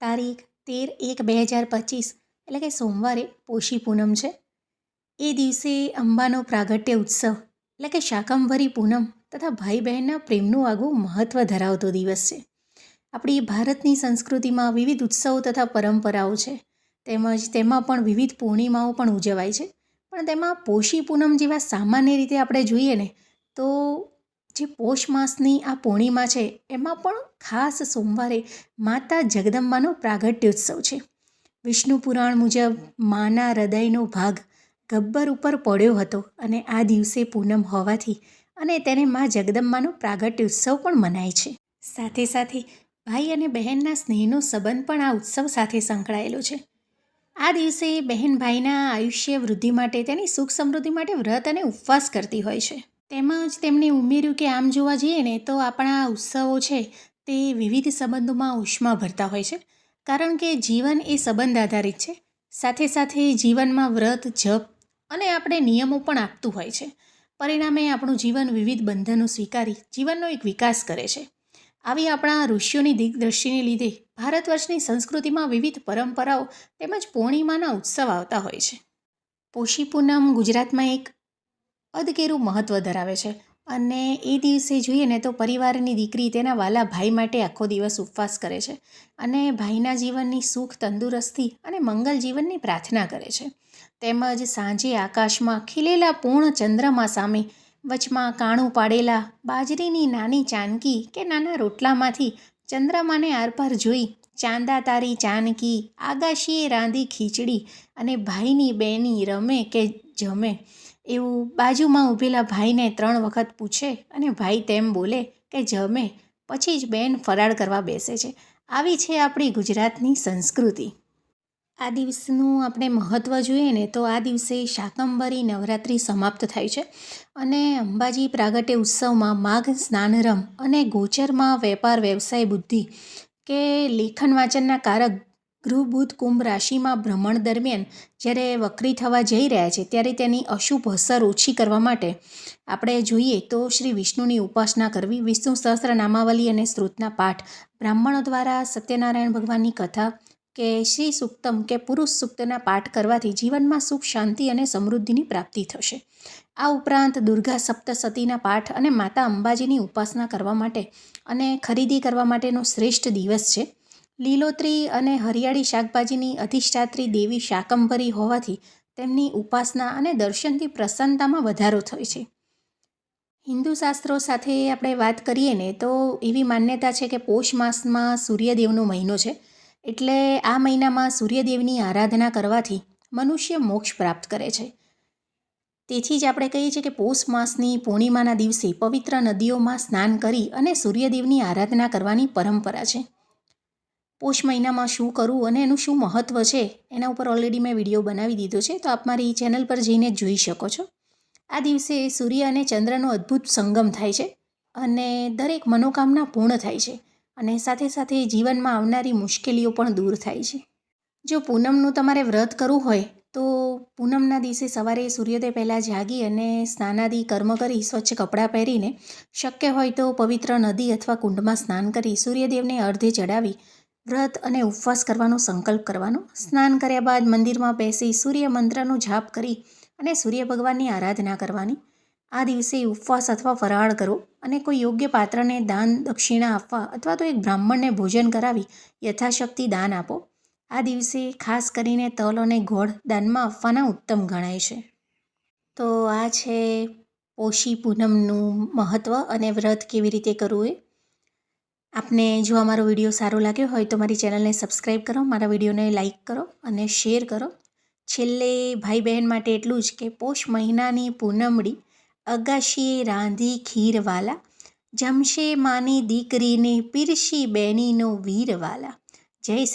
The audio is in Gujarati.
તારીખ તેર એક બે હજાર પચીસ, એટલે કે સોમવારે પોષી પૂનમ છે. એ દિવસે અંબાનો પ્રાગટ્ય ઉત્સવ, એટલે કે શાકંભરી પૂનમ તથા ભાઈ બહેનના પ્રેમનું આગવું મહત્ત્વ ધરાવતો દિવસ છે. આપણી ભારતની સંસ્કૃતિમાં વિવિધ ઉત્સવો તથા પરંપરાઓ છે. તેમજ તેમાં પણ વિવિધ પૂર્ણિમાઓ પણ ઉજવાય છે. પણ તેમાં પોષી પૂનમ જેવા સામાન્ય રીતે આપણે જોઈએ ને, તો જે પોષ માસની આ પૂર્ણિમા છે, એમાં પણ ખાસ સોમવારે માતા જગદંબાનો પ્રાગટ્યોત્સવ છે. વિષ્ણુ પુરાણ મુજબ માના હૃદયનો ભાગ ગબ્બર ઉપર પડ્યો હતો અને આ દિવસે પૂનમ હોવાથી અને તેને મા જગદંબાનો પ્રાગટ્યોત્સવ પણ મનાય છે. સાથે સાથે ભાઈ અને બહેનના સ્નેહનો સંબંધ પણ આ ઉત્સવ સાથે સંકળાયેલો છે. આ દિવસે બહેન ભાઈના આયુષ્ય વૃદ્ધિ માટે તેની સુખ સમૃદ્ધિ માટે વ્રત અને ઉપવાસ કરતી હોય છે. તેમજ તેમણે ઉમેર્યું કે આમ જોવા જઈએ ને તો આપણા ઉત્સવો છે તે વિવિધ સંબંધોમાં ઉષ્મા ભરતા હોય છે. કારણ કે જીવન એ સંબંધ આધારિત છે. સાથે સાથે જીવનમાં વ્રત, જપ અને આપણે નિયમો પણ આપતું હોય છે. પરિણામે આપણું જીવન વિવિધ બંધનો સ્વીકારી જીવનનો એક વિકાસ કરે છે. આવી આપણા ઋષિઓની દિગ્દ્રષ્ટિને લીધે ભારત વર્ષની સંસ્કૃતિમાં વિવિધ પરંપરાઓ તેમજ પૂર્ણિમાના ઉત્સવ આવતા હોય છે. પોષી પૂનમ ગુજરાતમાં એક અદકેરું મહત્ત્વ ધરાવે છે. અને એ દિવસે જોઈએ ને તો પરિવારની દીકરી તેના વાલા ભાઈ માટે આખો દિવસ ઉપવાસ કરે છે અને ભાઈના જીવનની સુખ, તંદુરસ્તી અને મંગલ જીવનની પ્રાર્થના કરે છે. તેમજ સાંજે આકાશમાં ખીલેલા પૂર્ણ ચંદ્રમા સામે વચમાં કાણું પાડેલા બાજરીની નાની ચાનકી કે નાના રોટલામાંથી ચંદ્રમાને આરપાર જોઈ ચાંદા તારી ચાનકી, આગાશીએ રાંધી ખીચડી અને ભાઈની બેની રમે કે જમે. એવું બાજુમાં ઊભેલા ભાઈને ત્રણ વખત પૂછે અને ભાઈ તેમ બોલે કે, જમે. પછી જ બેન ફરાળ કરવા બેસે છે. આવી છે આપણી ગુજરાતની સંસ્કૃતિ. આ દિવસનું આપણે મહત્ત્વ જોઈએ ને, તો આ દિવસે શાકંભરી નવરાત્રિ સમાપ્ત થાય છે અને અંબાજી પ્રાગટ્ય ઉત્સવમાં માઘ સ્નાનરમ અને ગોચરમાં વેપાર વ્યવસાય બુદ્ધિ કે લેખન વાંચનના કારક ગૃહ બુધ કુંભ રાશિમાં ભ્રમણ દરમિયાન જ્યારે વક્રી થવા જઈ રહ્યા છે, ત્યારે તેની અશુભ અસર ઓછી કરવા માટે આપણે જોઈએ તો શ્રી વિષ્ણુની ઉપાસના કરવી, વિષ્ણુ સહસ્ત્ર નામાવલી અને સ્ત્રોતના પાઠ, બ્રાહ્મણો દ્વારા સત્યનારાયણ ભગવાનની કથા કે શ્રી સુક્તમ કે પુરુષ સુક્તના પાઠ કરવાથી જીવનમાં સુખ, શાંતિ અને સમૃદ્ધિની પ્રાપ્તિ થશે. આ ઉપરાંત દુર્ગા સપ્તસતીના પાઠ અને માતા અંબાજીની ઉપાસના કરવા માટે અને ખરીદી કરવા માટેનો શ્રેષ્ઠ દિવસ છે. લીલોતરી અને હરિયાળી શાકભાજીની અધિષ્ઠાત્રી દેવી શાકંભરી હોવાથી તેમની ઉપાસના અને દર્શનથી પ્રસન્નતામાં વધારો થાય છે. હિન્દુ શાસ્ત્રો સાથે આપણે વાત કરીએ ને, તો એવી માન્યતા છે કે પોષ માસમાં સૂર્યદેવનો મહિનો છે. એટલે આ મહિનામાં સૂર્યદેવની આરાધના કરવાથી મનુષ્ય મોક્ષ પ્રાપ્ત કરે છે. તેથી જ આપણે કહીએ છીએ કે પોષ માસની પૂર્ણિમાના દિવસે પવિત્ર નદીઓમાં સ્નાન કરી અને સૂર્યદેવની આરાધના કરવાની પરંપરા છે. પોષ મહિનામાં શું કરવું અને એનું શું મહત્ત્વ છે, એના ઉપર ઓલરેડી મેં વીડિયો બનાવી દીધો છે. તો આપ મારી ચેનલ પર જઈને જોઈ શકો છો. આ દિવસે સૂર્ય અને ચંદ્રનો અદ્ભુત સંગમ થાય છે અને દરેક મનોકામના પૂર્ણ થાય છે અને સાથે સાથે જીવનમાં આવનારી મુશ્કેલીઓ પણ દૂર થાય છે. જો પૂનમનું તમારે વ્રત કરવું હોય, તો પૂનમના દિવસે સવારે સૂર્યોદય પહેલાં જાગી અને સ્નાનાદિ કર્મ કરી સ્વચ્છ કપડાં પહેરીને, શક્ય હોય તો પવિત્ર નદી અથવા કુંડમાં સ્નાન કરી સૂર્યદેવને અર્ધે ચડાવી વ્રત અને ઉપવાસ કરવાનો સંકલ્પ કરવાનો. સ્નાન કર્યા બાદ મંદિરમાં બેસી સૂર્ય મંત્રનો જાપ કરી અને સૂર્ય ભગવાનની આરાધના કરવાની. આ દિવસે ઉપવાસ અથવા ફરાળ કરો અને કોઈ યોગ્ય પાત્રને દાન દક્ષિણા આપવા અથવા તો એક બ્રાહ્મણને ભોજન કરાવી યથાશક્તિ દાન આપો. આ દિવસે ખાસ કરીને તલ અને ગોળ દાનમાં આપવાના ઉત્તમ ગણાય છે. તો આ છે પોષી પૂનમનું મહત્ત્વ અને વ્રત કેવી રીતે કરવું એ? આપને જો અમારો વીડિયો સારો લાગ્યો હોય તો મારી ચેનલને સબસ્ક્રાઈબ કરો, મારા વિડીયોને લાઇક કરો અને શેર કરો. છેલ્લે ભાઈ બહેન માટે એટલું જ કે પોષ મહિનાની પૂનમડી અગાશીએ રાંધી ખીરવાલા, જમશે માની દીકરીને પીરશી બેનીનો વીરવાલા. જય